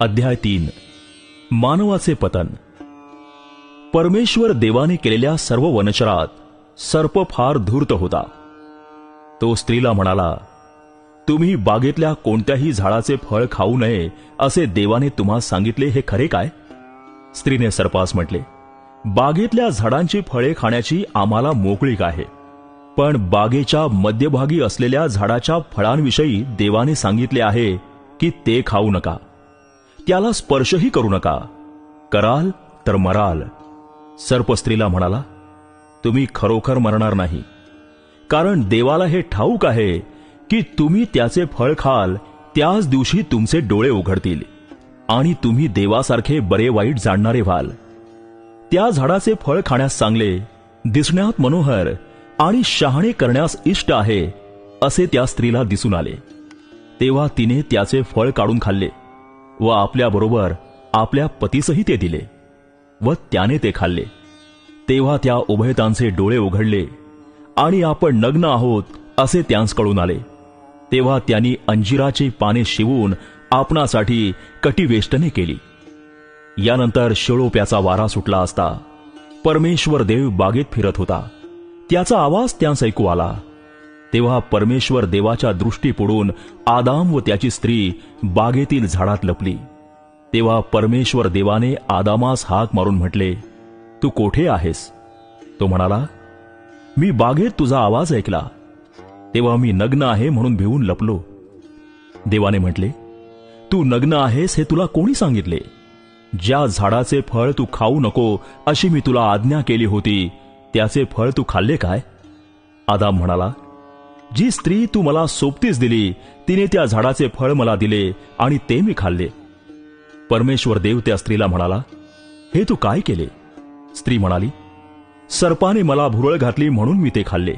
अध्याय तीन. मानवाचे पतन. परमेश्वर देवाने केलेल्या सर्व वनचरात सर्प फार धूर्त होता. तो स्त्रीला म्हणाला तुम्ही बागेतल्या कोणत्याही झाडाचे फळ खाऊ नये असे देवाने तुम्हा सांगितले हे खरे काय? स्त्रीने सर्पास म्हटले बागेतल्या झाडांची फळे खाण्याची आम्हाला मोकळीक आहे. पण बागेच्या मध्यभागी असलेल्या झाडाच्या फळांविषयी देवाने सांगितले आहे की ते खाऊ नका. त्याला स्पर्शही करू नका. कराल तर मराल. सर्प स्त्रीला म्हणाला तुम्ही खरोखर मरणार नाही. कारण देवाला हे ठाऊक आहे की तुम्ही त्याचे फळ खाल त्याच दिवशी तुमचे डोळे उघडतील आणि तुम्ही देवासारखे बरे वाईट जाणणारे व्हाल. त्या झाडाचे फळ खाण्यास चांगले दिसण्यात मनोहर आणि शहाणे करण्यास इष्ट आहे असे त्या स्त्रीला दिसून आले. तेव्हा तिने त्याचे फळ काढून खाल्ले. व आपल्याबरोबर आपल्या पतीसही ते दिले व त्याने ते खाल्ले. तेव्हा त्या उभयतांचे डोळे उघडले आणि आपण नग्न आहोत असे त्यांस कळून आले. तेव्हा त्यांनी अंजिराची पाने शिवून आपणासाठी कटिवेष्टने केली. यानंतर शिळोप्याचा वारा सुटला असता. परमेश्वर देव बागेत फिरत होता. त्याचा आवाज त्यांस ऐकू आला. तेव्हा परमेश्वर देवाच्या दृष्टी पुढून आदाम व त्याची स्त्री बागेतील झाडात लपली. तेव्हा परमेश्वर देवाने आदामास हाक मारून म्हटले तू कोठे आहेस? तो म्हणाला मी बागेत तुझा आवाज ऐकला. तेव्हा मी नग्न आहे म्हणून भिवून लपलो. देवाने म्हटले तू नग्न आहेस हे तुला कोणी सांगितले? ज्या झाडाचे फळ तू खाऊ नको अशी मी तुला आज्ञा केली होती त्याचे फळ तू खाल्ले काय? आदाम म्हणाला जी स्त्री तू मला सोबतीच दिली तिने त्या झाडाचे फळ मला दिले आणि ते मी खाल्ले. परमेश्वर देव त्या स्त्रीला म्हणाला हे तू काय केले? स्त्री म्हणाली सर्पाने मला भुरळ घातली म्हणून मी ते खाल्ले.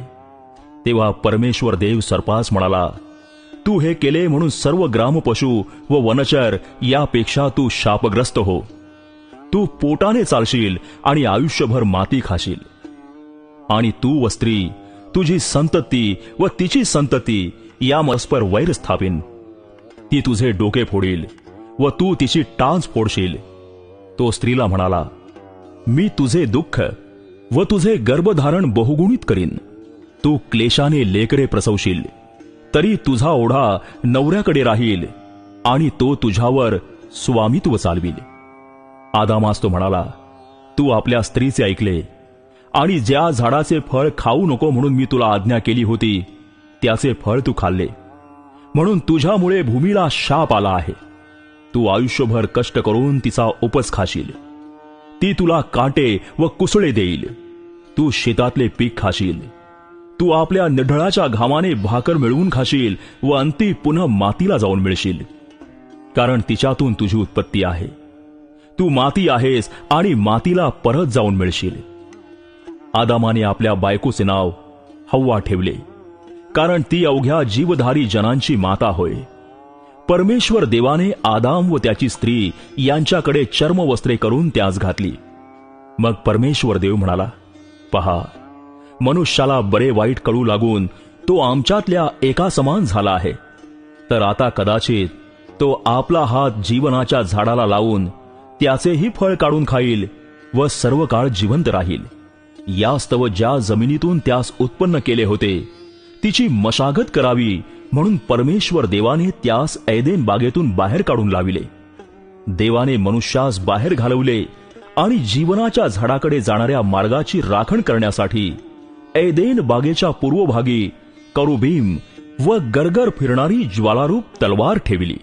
तेव्हा परमेश्वर देव सर्पास म्हणाला तू हे केले म्हणून सर्व ग्रामपशु व वनचर यापेक्षा तू शापग्रस्त हो. तू पोटाने चालशील आणि आयुष्यभर माती खाशील. आणि तू व स्त्री तुझी संतती व तिची संतती या मस्पर वैर स्थापिन. ती तुझे डोके फोडील व तू तिची टाच फोडशील. तो स्त्रीला म्हणाला मी तुझे दुःख व तुझे गर्भधारण बहुगुणित करीन. तू क्लेशाने लेकरे प्रसवशील तरी तुझा ओढा नवऱ्याकडे राहील आणि तो तुझ्यावर स्वामित्व चालविल. आदामास तो म्हणाला तू आपल्या स्त्रीचे ऐकले आणि ज्या झाडाचे फळ खाऊ नको म्हणून मी तुला आज्ञा केली होती त्याचे फळ तू खाल्ले. म्हणून तुझ्यामुळे भूमीला शाप आला आहे. तू आयुष्यभर कष्ट करून तिचा उपस खाशील. ती तुला काटे व कुसळे देईल. तू शेतातले पीक खाशील. तू आपल्या निढळाच्या घामाने भाकर मिळवून खाशील व अंती पुन्हा मातीला जाऊन मिळशील. कारण तिच्यातून तुझी उत्पत्ती आहे. तू माती आहेस आणि मातीला परत जाऊन मिळशील. आदामाने आपल्या बायकोचे नाव हव्वा ठेवले कारण ती अवघ्या जीवधारी जनांची माता होय. परमेश्वर देवाने आदाम व त्याची स्त्री यांच्याकडे चर्मवस्त्रे करून त्यास घातली. मग परमेश्वर देव म्हणाला पहा मनुष्याला बरे वाईट कळू लागून तो आमच्यातल्या एका समान झाला आहे. तर आता कदाचित तो आपला हात जीवनाच्या झाडाला लावून त्याचेही फळ काढून खाईल व सर्व काळ जिवंत राहील. यास्तव ज्या जमिनीतून त्यास उत्पन्न केले होते. तिची मशागत करावी म्हणून परमेश्वर देवाने त्यास ऐदेन बागेतून बाहेर काढून लाविले. देवाने मनुष्यास बाहेर घालवले आणि जीवनाच्या झाडाकडे जाणाऱ्या मार्गाची राखण करण्यासाठी ऐदेन बागेच्या पूर्वभागी करुभीम व गरगर फिरणारी ज्वालारूप तलवार ठेवली.